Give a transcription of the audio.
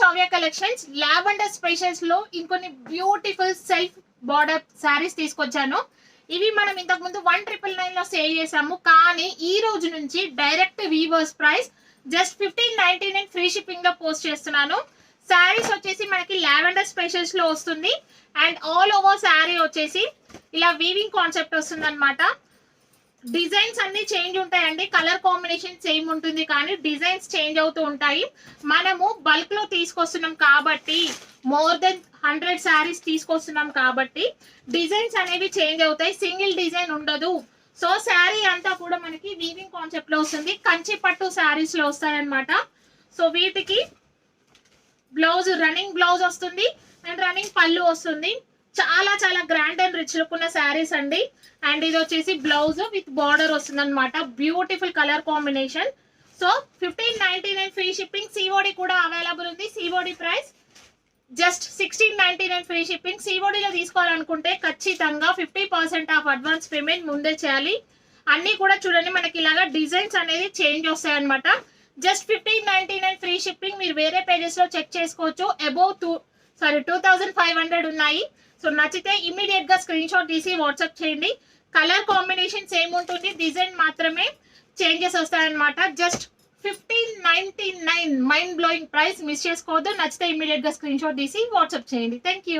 To collections lavender స్పెషల్స్లో ఇంకొన్ని beautiful self border saris తీసుకొచ్చాను. ఇవి మనం ఇంతకు ముందు వన్ ట్రిపుల్ నైన్లో సేల్ చేసాము. కానీ ఈ రోజు నుంచి direct weavers price just fifteen ninety nine free షిప్పింగ్లో పోస్ట్ చేస్తున్నాను. శారీస్ వచ్చేసి మనకి లావెండర్ స్పెషల్స్లో వస్తుంది. అండ్ ఆల్ ఓవర్ శారీ వచ్చేసి ఇలా వీవింగ్ కాన్సెప్ట్ వస్తుంది అనమాట డిజైన్స్ అన్ని చేంజ్ ఉంటాయండి. కలర్ కాంబినేషన్ సేమ్ ఉంటుంది కానీ డిజైన్స్ చేంజ్ అవుతూ ఉంటాయి. మనము బల్క్లో తీసుకొస్తున్నాం కాబట్టి మోర్ దెన్ హండ్రెడ్ శారీస్ తీసుకొస్తున్నాం కాబట్టి డిజైన్స్ అనేవి చేంజ్ అవుతాయి. సింగిల్ డిజైన్ ఉండదు. సో శారీ అంతా కూడా మనకి వీవింగ్ కాన్సెప్ట్లో వస్తుంది. కంచి పట్టు శారీస్లో వస్తాయన్నమాట. సో వీటికి బ్లౌజ్ రన్నింగ్ బ్లౌజ్ వస్తుంది. అండ్ రన్నింగ్ పళ్ళు వస్తుంది. చాలా చాలా గ్రాండ్ అండ్ రిచ్ లుక్ ఉన్న శారీస్ అండి. అండ్ ఇది వచ్చేసి బ్లౌజ్ విత్ బార్డర్ వస్తుంది అనమాట beautiful colour combination so fifteen ninety nine free shipping COD కూడా అవైలబుల్ ఉంది. COD price just sixteen ninety nine free shipping సిఓడిలో తీసుకోవాలనుకుంటే ఖచ్చితంగా fifty percent of advance payment ముందే చేయాలి. అన్నీ కూడా చూడండి మనకి ఇలాగా డిజైన్స్ అనేది చేంజ్ వస్తాయి అనమాట just fifteen ninety nine free shipping మీరు వేరే పేజెస్లో చెక్ చేసుకోవచ్చు. Above two sorry two thousand five hundred ఉన్నాయి. సో నచ్చితే ఇమీడియట్గా స్క్రీన్ షాట్ తీసి వాట్సాప్ చేయండి. కలర్ కాంబినేషన్ సేమ్ ఉంటుంది. డిజైన్ మాత్రమే చేంజెస్ వస్తాయన్నమాట. Just fifteen ninety nine mind blowing price miss చేసుకోవద్దు. నచ్చితే ఇమీడియట్గా స్క్రీన్ షాట్ తీసి వాట్సాప్ చేయండి. Thank you